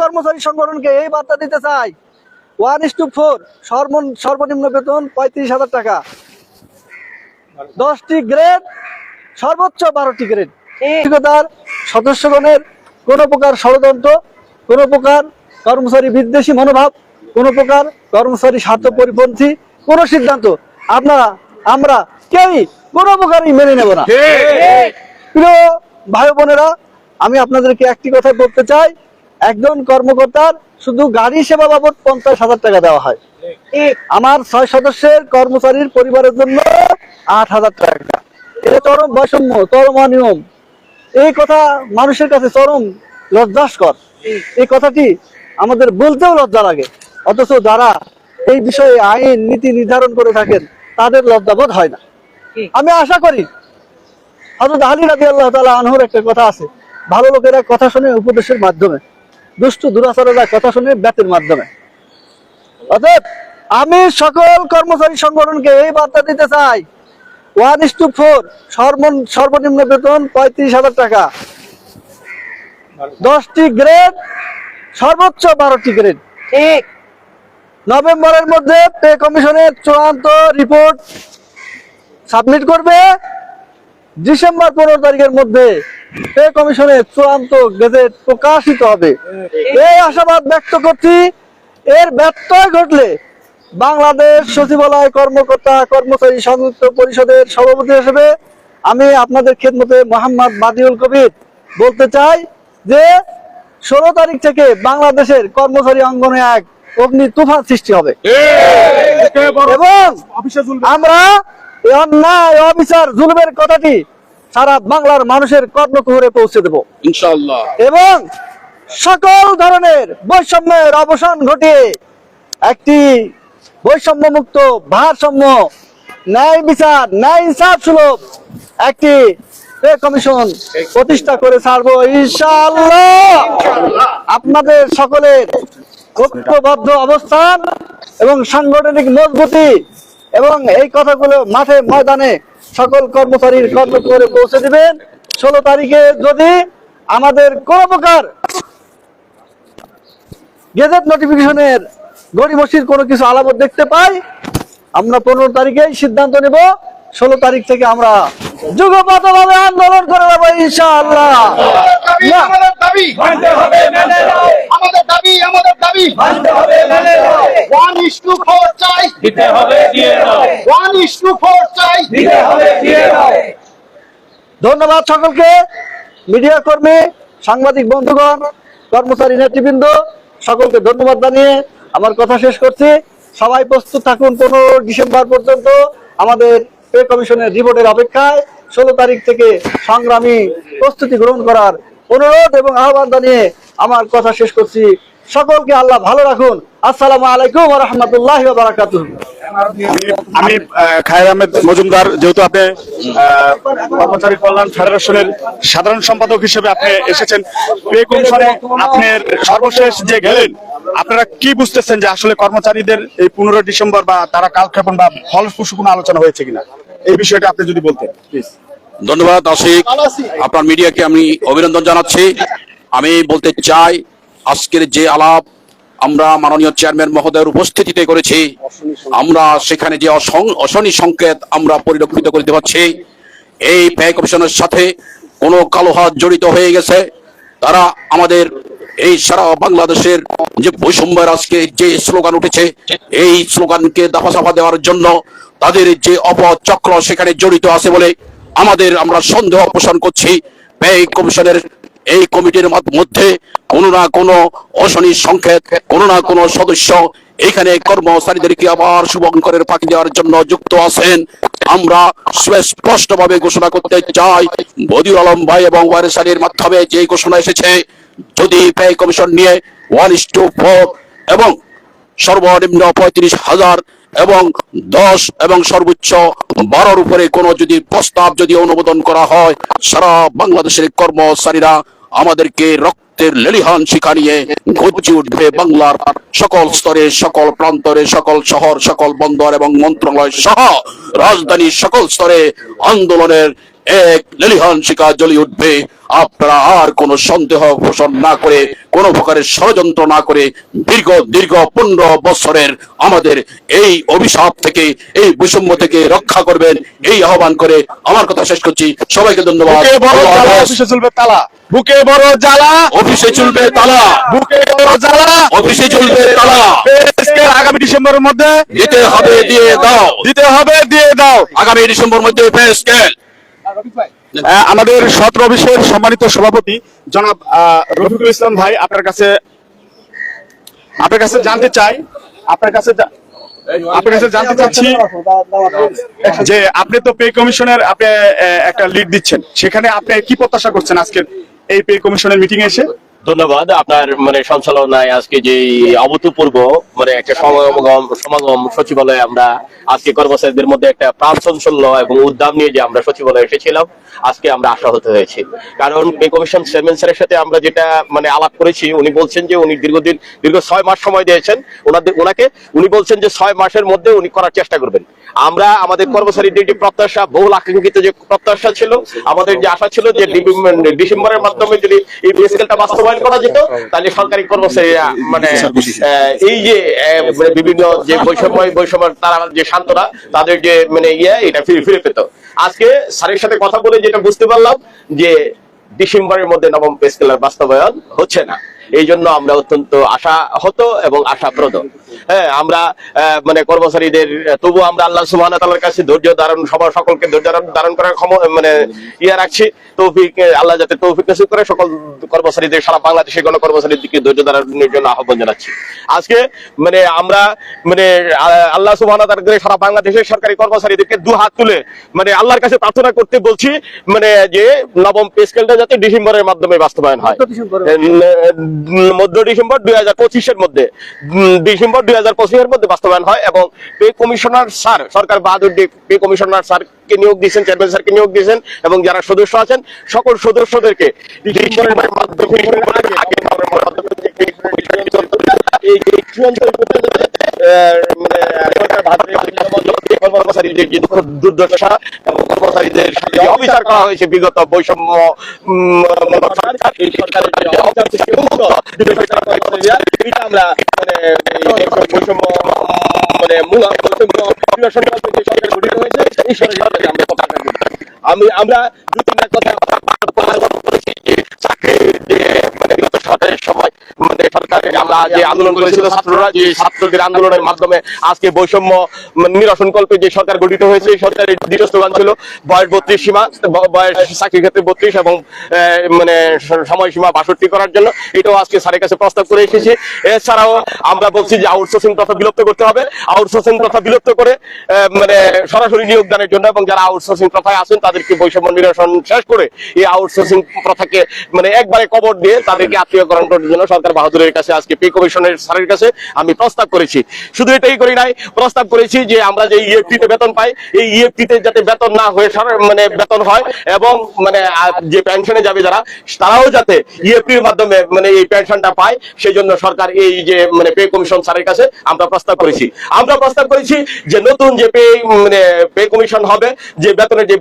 কর্মচারী সংগঠনকে এই বার্তা দিতে চাই। ওয়ান ইস টু ফোর সর্বনিম্ন বেতন পঁয়ত্রিশ হাজার টাকা। দশটি গ্রেড সর্বোচ্চ বারোটি গ্রেড। ঠিকাদার সদস্যগণের কোনো প্রকার ষড়যন্ত্র কোনো প্রকার কর্মচারী বিদ্বেষী মনোভাব কোনো প্রকার কর্মচারী স্বার্থ পরিপন্থী কোনো সিদ্ধান্ত আপনারা আমরা কেউই কোনো প্রকারই মেনে নেব না। প্রিয় ভাই বোনেরা আমি আপনাদেরকে একটি কথা বলতে চাই। একজন কর্মকর্তার শুধু গাড়ি সেবা বাবদ পঞ্চাশ হাজার টাকা দেওয়া হয়। আমার ছয় সদস্যের কর্মচারীর পরিবারের জন্য আট হাজার টাকা। এটা চরম বৈষম্য চরম অনিয়ম। এই কথা মানুষের কাছে চরম লজ্জাস্কর। এই কথাটি আমাদের বলতেও লজ্জা লাগে। অথচ যারা এই বিষয়ে আইন নীতি নির্ধারণ করে থাকেন তাদের লজ্জাবোধ হয় না। আমি আশা করি হজরত আলী রাজি আল্লাহ তালা আনহর একটা কথা আছে। ভালো লোকেরা কথা শুনে উপদেশের মাধ্যমে। দুষ্ট দুরাচারেরা কথা শুনে ব্যাতের মাধ্যমে। অতএব আমি সকল কর্মচারী সংগঠনকে এই বার্তা দিতে চাই। ওয়ান ইস টু ফোর সর্বনিম্ন বেতন পঁয়ত্রিশ হাজার টাকা। দশটি গ্রেড সর্বোচ্চ বারোটি গ্রেড ঠিক। নভেম্বরের মধ্যে পে কমিশনের চূড়ান্ত রিপোর্ট সাবমিট করবে। ডিসেম্বর পনেরো তারিখের মধ্যে পে কমিশনের চূড়ান্ত গেজেট প্রকাশিত হবে। এই আশাবাদ ব্যক্ত করছি এর ব্যত্যয় ঘটলে বাংলাদেশ সচিবালয় কর্মকর্তা কর্মচারী সংযুক্ত পরিষদের সভাপতি হিসেবে আমি আপনাদের খেদমতে মোহাম্মদ বাদিউল কবির বলতে চাই যে ষোলো তারিখ থেকে বাংলাদেশের কর্মচারী অঙ্গনে এক অগ্নি তুফান সৃষ্টি হবে। এবং আমরা অন্যায় অবিচার জুলুমের কথাটি সারা বাংলার মানুষের কর্ণকুহরে পৌঁছে দেব। ইনশাআল্লাহ। এবং সকল ধরনের বৈষম্যের অবসান ঘটিয়ে একটি বৈষম্য মুক্ত ভারসাম্য ন্যায় বিচার ন্যায় ইনসাফ সুলভ একটি কমিশন প্রতিষ্ঠা করে ছাড়বো ইনশাআল্লাহ। আপনাদের সকলের ঐক্যবদ্ধ অবস্থান এবং সাংগঠনিক মজবুতি এবং এই কথাগুলো মাঠে ময়দানে সকল কর্মচারীর কর্ম করে পৌঁছে দিবেন। ষোলো তারিখে যদি আমাদের কোন প্রকার গেজেট নোটিফিকেশনের গড়িমসির কোনো কিছু আলাপত দেখতে পাই, আমরা পনেরো তারিখেই সিদ্ধান্ত নেব। ষোলো তারিখ থেকে আমরা যুগপতভাবে আন্দোলন করে যাব ইনশাআল্লাহ। আমাদের দাবি। আমাদের দাবি আমাদের দাবি। ওয়ান ইস টু ফোর চাই। দিতে হবে ওয়ান ইস টু ফোর চাই। দিতে হবে ধন্যবাদ সকলকে। মিডিয়া কর্মী সাংবাদিক বন্ধুগণ কর্মচারী নেতৃবৃন্দ সকলকে ধন্যবাদ জানিয়ে আমার কথা শেষ করছি। সবাই প্রস্তুত থাকুন পনেরো ডিসেম্বর পর্যন্ত আমাদের পে কমিশনের রিপোর্টের অপেক্ষায় ষোলো তারিখ থেকে সংগ্রামী প্রস্তুতি গ্রহণ করার অনুরোধ এবং আহ্বান জানিয়ে আমার কথা শেষ করছি। সকলকে আল্লাহ ভালো রাখুন। আসসালামু আলাইকুম রহমতুল্লাহ বারাকাতুহ। আমি খায়ের আহমেদ মজুমদার, যেহেতু আপনি কর্মচারী কল্যাণ ফেডারেশনের সাধারণ সম্পাদক হিসেবে আপনি এসেছেন, পে কমিশনে আপনার সর্বশেষ যে গেলেন, আপনারা কি বুঝতেছেন যে আসলে কর্মচারীদের এই পনেরো ডিসেম্বর বা তারা কালক্ষেপণ বা ফলপ্রসূ কোনো আলোচনা হয়েছে কিনা? এই বিষয়টা আপনি যদি বলতেন প্লিজ ধন্যবাদ আশিক। আপনার মিডিয়াকে আমি অভিনন্দন জানাচ্ছি। আমি বলতে চাই আজকের যে আলাপ আমরা মাননীয় চেয়ারম্যান মহোদয়ের উপস্থিতিতে করেছি আমরা সেখানে যে অশনি সংকেত আমরা পরিলক্ষিত করতে পারছি এই ব্যয় কমিশনের সাথে কোনো কালো হাত জড়িত হয়ে গেছে। তারা আমাদের এই সারা বাংলাদেশের যে বৈষম্যের আজকে যে স্লোগান উঠেছে, এই স্লোগানকে দাফা সাফা দেওয়ার জন্য তাদের যে অপচক্র সেখানে জড়িত আছে বলে আমাদের আমরা সন্দেহ পোষণ করছি। ব্যয় কমিশনের এই কমিটির মাধ- মধ্যে কোনো না কোনো অশনি সংকেত, কোনো না কোনো সদস্য এখানে কর্মচারীদেরকে আবার শুভঙ্করের ফাঁকি দেওয়ার জন্য যুক্ত আছেন? আমরা স্পষ্ট ভাবে ঘোষণা করতে চাই, বদিউল আলম ভাই এবং ওয়ারেস আলীর মাধ্যমে যে ঘোষণা এসেছে যদি ব্যয় কমিশন নিয়ে ওয়ান ইস টু ফোর এবং সর্বনিম্ন পঁয়ত্রিশ হাজার এবং দশ এবং সর্বোচ্চ বারোর উপরে কোনো যদি প্রস্তাব যদি অনুমোদন করা হয়, সারা বাংলাদেশের কর্মচারীরা আমাদেরকে রক্তের লেলিহান শিখা নিয়ে গর্জে উঠবে বাংলার সকল স্তরে, সকল প্রান্তরে, সকল শহর, সকল বন্দর এবং মন্ত্রণালয় সহ রাজধানীর সকল স্তরে আন্দোলনের এক লেলিহান শিকা জ্বলে উঠবে। আপনারা আর কোনো সন্দেহ পোষণ না করে কোনো প্রকারের ষড়যন্ত্র না করে দীর্ঘ দীর্ঘ পনেরো বছরের আমাদের এই অভিশাপ থেকে এই বৈষম্য থেকে রক্ষা করবেন। এই আহ্বান করে আমার কথা শেষ করছি। সবাইকে ধন্যবাদ। অফিসে চলবে তালা। বুকে বড় জ্বালা অফিসে চলবে তালা। বুকে বড় জ্বালা অফিসে চলবে তালা। আগামী ডিসেম্বরের মধ্যে দিতে হবে দিয়ে দাও। দিতে হবে দিয়ে দাও। আগামী ডিসেম্বর মধ্যে পে স্কেল আহ, আমাদের সতেরো অফিসের সম্মানিত সভাপতি জনাব রফিকুল ইসলাম ভাই, আপনার কাছে আপনার কাছে জানতে চাই, আপনার কাছে আপনার কাছে জানতে চাচ্ছি যে আপনি তো পে কমিশনের আপনি একটা লিড দিচ্ছেন। সেখানে আপনি কি প্রত্যাশা করছেন আজকের? এই পে কমিশনের মিটিং এসে? ধন্যবাদ। আপনার মানে সঞ্চালনায় আজকে যে অভূতপূর্ব মানে একটা সমাগম সমাগম সচিবালয়ে আমরা আজকে কর্মচারীদের মধ্যে একটা প্রাণ চাঞ্চল্য এবং উদ্যম নিয়ে যে আমরা সচিবালয়ে এসেছিলাম, আজকে আমরা আশাহত হয়েছি। কারণ পে কমিশন চেয়ারম্যান স্যারের সাথে আমরা যেটা মানে আলাপ করেছি, উনি বলছেন যে উনি দীর্ঘদিন, দীর্ঘ ছয় মাস সময় দিয়েছেন, ওনাদের, ওনাকে, উনি বলছেন যে ছয় মাসের মধ্যে উনি করার চেষ্টা করবেন। আমরা আমাদের কর্মচারী যে প্রত্যাশা বহুল আকাঙ্ক্ষিত যে প্রত্যাশা ছিল আমাদের যে আশা ছিল যে ডিসেম্বর- ডিসেম্বরের মাধ্যমে যদি এই স্কেলটা বাস্তবায়ন করা যেত তাহলে সরকারি কর্মচারীরা মানে এই যে মানে বিভিন্ন যে বৈষম্য বৈষম্য তারা যে শান্তরা তাদের যে মানে ইয়ে এটা ফিরে ফিরে পেত। আজকে স্যারের সাথে কথা বলে যেটা বুঝতে পারলাম যে ডিসেম্বরের মধ্যে নবম পে স্কেলের বাস্তবায়ন হচ্ছে না। এই জন্য আমরা অত্যন্ত আশা হতো এবং আশাপ্রদ। হ্যাঁ আমরা মানে কর্মচারীদের তবু আমরা আল্লাহ তাআলার কাছে ধৈর্য ধারণ সবার সকলকে ধৈর্য ধারণ- করার মানে ইয়ে রাখছি। তৌফিক আল্লাহ যাতে তৌফিক নসিব করে সকল কর্মচারীদের সারা গণ ধৈর্য ধারণের জন্য আহ্বান জানাচ্ছি। আজকে মানে আমরা মানে আল্লাহ সারা বাংলাদেশের সরকারি কর্মচারীদেরকে দু হাত তুলে মানে আল্লাহর কাছে প্রার্থনা করতে বলছি মানে যে নবম পে স্কেলটা যাতে ডিসেম্বরের মাধ্যমে বাস্তবায়ন হয়। মধ্য ডিসেম্বর। দুই হাজার পঁচিশের মধ্যে ডিসেম্বর দুই হাজার পঁচিশের মধ্যে বাস্তবায়ন হয় এবং পে কমিশনার স্যার, সরকার বাহাদুর পে কমিশনার স্যারকে নিয়োগ দিয়েছেন, চেয়ারম্যান স্যারকে নিয়োগ দিয়েছেন এবং যারা সদস্য আছেন, সকল সদস্যদেরকে মানে বৈষম্য আমরা মানে বৈষম্য মানে মূল বৈষম্য নিরসন করতে যে সরকার গঠিত হয়েছে এই সরকারকে আমরা প্রত্যাশা আমি আমরা দু তিনটা কথা সরকারের সময় মানে সরকারের আমরা যে আন্দোলন করেছিল ছাত্ররা, যে ছাত্রদের আন্দোলনের মাধ্যমে আজকে বৈষম্য নিরসন কল্পে যে সরকার গঠিত হয়েছে সরকারের দ্বিতীয় স্লোগান ছিল। বয়স বত্রিশ সীমা, বয়স চাকরি ক্ষেত্রে বত্রিশ এবং মানে সময়সীমা বাষট্টি করার জন্য। এটাও আজকে স্যারের কাছে প্রস্তাব করে এসেছি। এছাড়াও আমরা বলছি যে আউটসোর্সিং প্রথা বিলুপ্ত করতে হবে। আউটসোর্সিং প্রথা বিলুপ্ত করে মানে সরাসরি নিয়োগদানের জন্য এবং যারা আউটসোর্সিং প্রথায় আছেন, তাদেরকে বৈষম্য নিরসন শেষ করে এই আউটসোর্সিং প্রথাকে মানে একবারে কবর দিয়ে তাদেরকে আত্মীয়করণ করার জন্য সরকার বাহাদুরের কাছে আজকে পে কমিশনের স্যারের কাছে আমি প্রস্তাব করেছি। শুধু এটাই করি নাই, প্রস্তাব করেছি যে আমরা যে ইএফটি তে বেতন পাই, এই ইএফটি তে যাতে বেতন না হয়ে মানে বেতন হয় এবং মানে যে পেনশনে যাবে যারা, তারাও যাতে ইএফটির মাধ্যমে মানে এই পেনশনটা পায় সেই জন্য সরকার এই যে মানে পে কমিশন স্যারের কাছে আমরা প্রস্তাব করেছি। আমরা প্রস্তাব করেছি যে নতুন যে পে মানে পে কমিশন হবে, যে বেতনের যে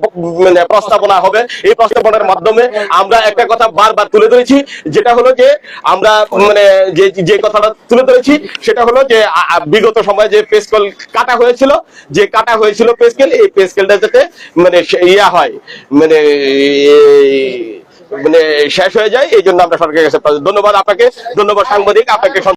মানে প্রস্তাবনা হবে, এই প্রস্তাবনার মাধ্যমে আমরা একটা কথা বারবার তুলে ধরেছি, যেটা হলো যে আমরা মানে যে যে কথাটা তুলে ধরেছি, সেটা হলো যে বিগত সময়ে যে পেস্কেল কাটা হয়েছিল, যে কাটা হয়েছিল পেস্কেল এই পেস্কেলটা যাতে মানে ইয়া হয় মানে মানে শেষ হয়ে যায়, এই জন্য আমরা সরকারের কাছে ধন্যবাদ আপনাকে, ধন্যবাদ সাংবাদিক, আপনাকে